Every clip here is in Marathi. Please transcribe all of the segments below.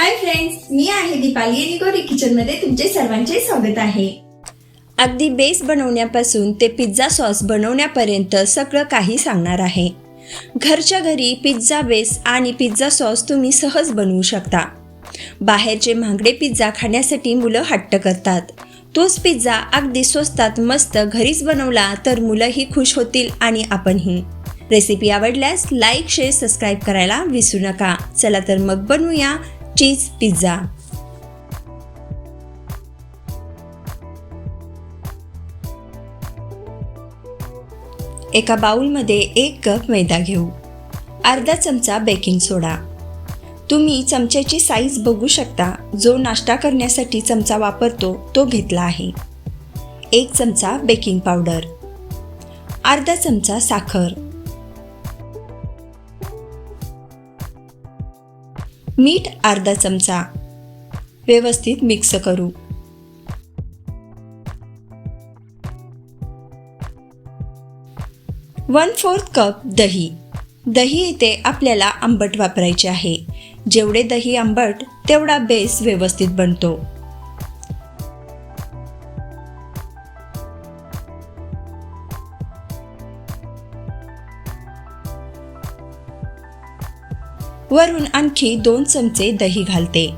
हाय फ्रेंड्स मी आहे दीपाली आणि गोरी किचनमध्ये तुमचे सर्वांचे स्वागत आहे. अगदी बेस बनवण्यापासून ते पिझ्झा सॉस बनवण्यापर्यंत सगळं काही सांगणार आहे. घरच्या घरी पिझ्झा बेस आणि पिझ्झा सॉस तुम्ही सहज बनवू शकता. बाहेरचे महागडे पिझ्झा खाण्यासाठी मुलं हट्ट करतात. तोच पिझ्झा अगदी स्वस्तात मस्त घरीच बनवला तर मुलंही खुश होतील आणि आपणही. रेसिपी आवडल्यास लाईक शेअर सबस्क्राईब करायला विसरू नका. चला तर मग बनवूया चीज पिझ्झा एका बाउलमध्ये एक कप मैदा घेऊ. अर्धा चमचा बेकिंग सोडा. तुम्ही चमच्याची साईज बघू शकता जो नाश्ता करण्यासाठी चमचा वापरतो तो घेतला आहे. एक चमचा बेकिंग पावडर अर्धा चमचा साखर. मीठ अर्धा चमचा. व्यवस्थित मिक्स करू. वन फोर्थ कप दही. दही इथे आपल्याला आंबट वापरायचे आहे. जेवढे दही आंबट तेवढा बेस व्यवस्थित बनतो. वरून आणखी दोन चमचे दही घालते.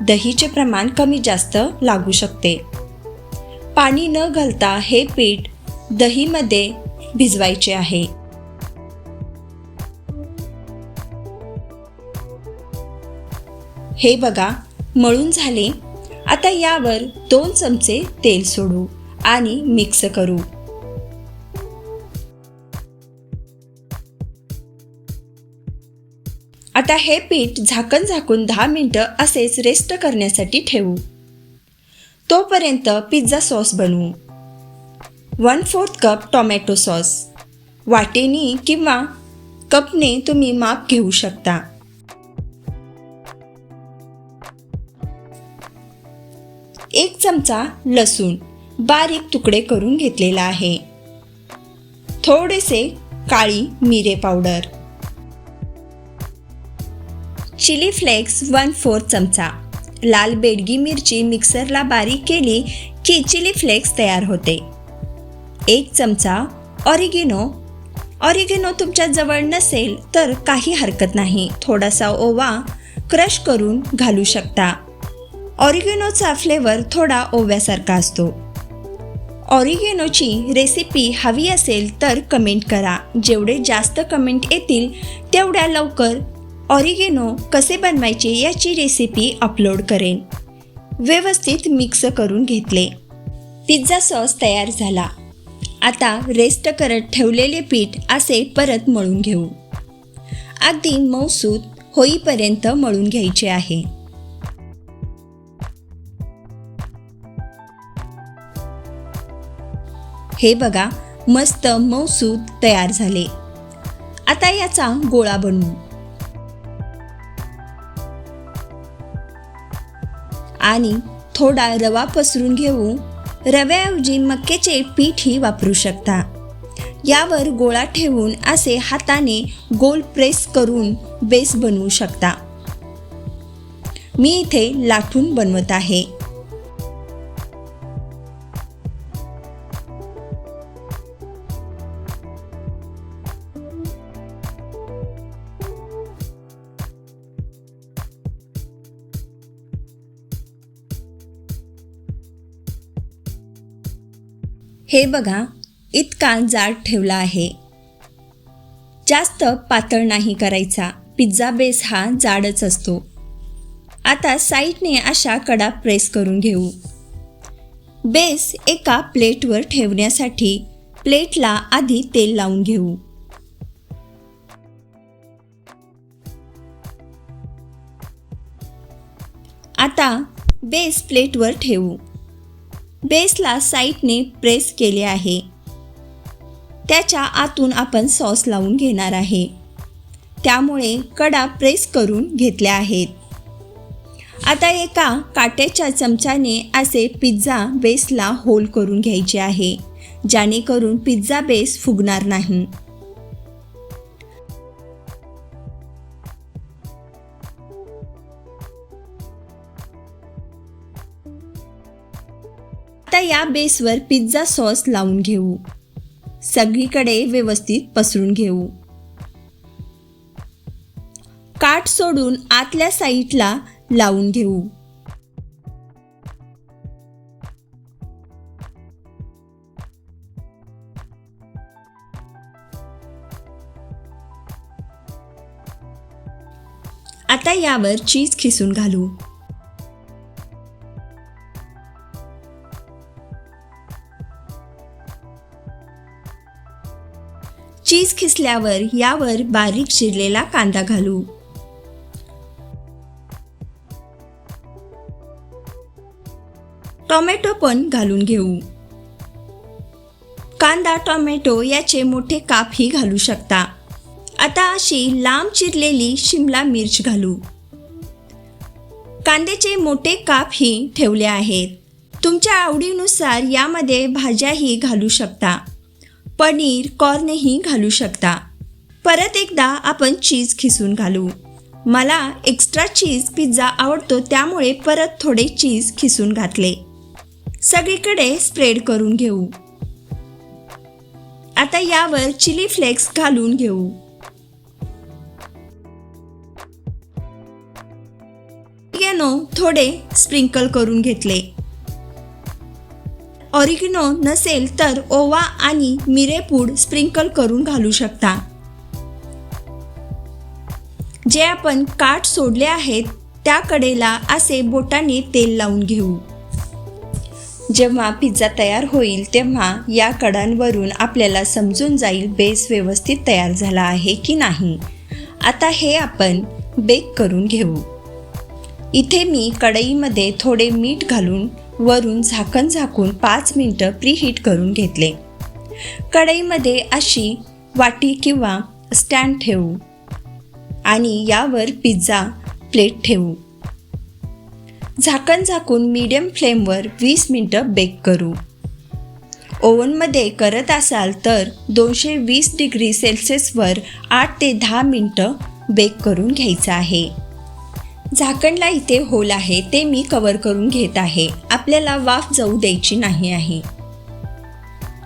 दहीचे प्रमाण कमी जास्त लागू शकते. पाणी न घालता हे पीठ दहीमध्ये भिजवायचे आहे. हे बघा मळून झाले. आता यावर दोन चमचे तेल सोडू आणि मिक्स करू. आता हे पीठ झाकण झाकून दहा मिनटं असेच रेस्ट करण्यासाठी ठेवू. तोपर्यंत पिझ्झा सॉस बनवू. One fourth cup tomato sauce वाटेनी किंवा कपने तुम्ही माप घेऊ शकता. एक चमचा लसूण बारीक तुकडे करून घेतलेला आहे. थोडेसे काळी मिरे powder. Chilli flakes one fourth चमचा लाल बेडगी मिरची मिक्सरला बारीक केली की चिली फ्लेक्स तयार होते. एक चमचा ऑरिगेनो. ऑरिगेनो तुमच्या जवळ नसेल तर काही हरकत नाही थोडासा ओवा क्रश करून घालू शकता. ऑरिगेनोचा फ्लेवर थोडा ओव्यासारखा असतो. ऑरिगेनोची रेसिपी हवी असेल तर कमेंट करा जेवढे जास्त कमेंट येतील तेवढ्या लवकर ऑरिगेनो कसे बनवायचे याची रेसिपी अपलोड करेन. व्यवस्थित मिक्स करून घेतले. पिझ्झा सॉस तयार झाला. आता रेस्ट करत ठेवलेले पीठ असे परत मळून घेऊ. अगदी मऊसूत होईपर्यंत मळून घ्यायचे आहे. हे बघा मस्त मौसूद तयार झाले. आता याचा गोळा बनवू. आणि थोडा रवा पसरून घेऊ रव्याऐवजी मक्याचे पीठही वापरू शकता. यावर गोळा ठेवून असे हाताने गोल प्रेस करून बेस बनवू शकता. मी इथे लाटून बनवत आहे. हे बघा इतका जाड ठेवला आहे. जास्त पातळ नाही करायचा. पिझ्झा बेस हा जाडच असतो. आता साईडने अशा कडा प्रेस करून घेऊ. बेस एका प्लेटवर ठेवण्यासाठी प्लेटला आधी तेल लावून घेऊ. आता बेस प्लेटवर ठेवू. बेसला साईटने प्रेस केले आहे. त्याच्या आतून आपण सॉस लावून घेणार आहे. त्यामुळे कडा प्रेस करून घेतल्या आहेत. आता एका काट्याच्या चमच्याने असे पिझ्झा बेसला होल करून घ्यायचे आहे जेणेकरून पिझ्झा बेस फुगणार नाही. आता या बेसवर पिझ्झा सॉस लावून घेऊ. सगळीकडे व्यवस्थित पसरून घेऊ. काठ सोडून आतल्या साईडला लावून घेऊ. आता यावर चीज खिसून घालू. चीज खिसल्यावर यावर बारीक चिरलेला कांदा घालू. टोमॅटो पण घालून घेऊ. कांदा टोमॅटो याचे मोठे कापही घालू शकता. आता अशी लांब चिरलेली शिमला मिर्च घालू. कांद्याचे मोठे कापही ठेवले आहेत. तुमच्या आवडीनुसार यामध्ये भाज्याही घालू शकता. पनीर कॉर्नही घालू शकता. परत एकदा आपण चीज खिसून घालू. मला एक्स्ट्रा चीज पिझ्झा आवडतो त्यामुळे परत थोडे चीज खिसून घातले. सगळीकडे स्प्रेड करून घेऊ. आता यावर चिली फ्लेक्स घालून घेऊ. थोडे स्प्रिंकल करून घेतले. ऑरिगॅनो नसेल तर ओवा आणि मिरेपूड स्प्रिंकल करून घालू शकता. जे आपण काठ सोडले आहेत त्या कडेला असे बोटाने तेल लावून घेऊ. जेव्हा पिझ्झा तयार होईल तेव्हा या कडांवरून आपल्याला समजून जाईल बेस व्यवस्थित तयार झाला आहे की नाही. आता हे आपण बेक करून घेऊ. इथे मी कढईमध्ये थोडे मीठ घालून वरून झाकण झाकून पाच मिनटं प्रीहीट करून घेतले. कढईमध्ये अशी वाटी किंवा स्टँड ठेवू आणि यावर पिझ्झा प्लेट ठेवू. झाकण झाकून मीडियम फ्लेमवर वीस मिनटं बेक करू. ओव्हनमध्ये करत असाल तर दोनशे वीस डिग्री सेल्सिअसवर आठ ते दहा मिनटं बेक करून घ्यायचं आहे. झाकणला इथे होल आहे ते मी कवर करून घेत आहे. आपल्याला वाफ जाऊ द्यायची नाही आहे.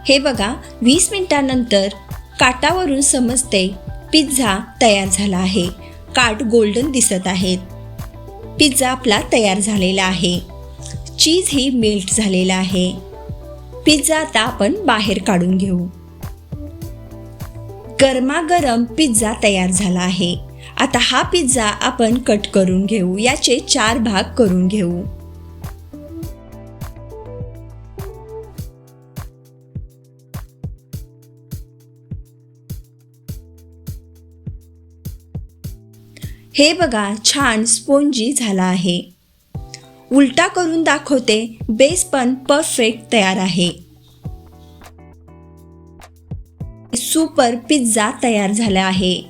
हे बघा वीस मिनिटानंतर काटावरून समजते पिझ्झा तयार झाला आहे. काट गोल्डन दिसत आहेत. पिझ्झा आपला तयार झालेला आहे. चीज ही मेल्ट झालेला आहे. पिझ्झा आता आपण बाहेर काढून घेऊ. गरमागरम पिझ्झा तयार झाला आहे. आता हा पिझ्झा आपण कट करून घेऊ. याचे चार भाग करून घेऊ. हे बघा छान स्पोंजी झाला आहे. उलटा करून दाखवते बेस पण परफेक्ट तयार आहे. सुपर पिझ्झा तयार झाला आहे.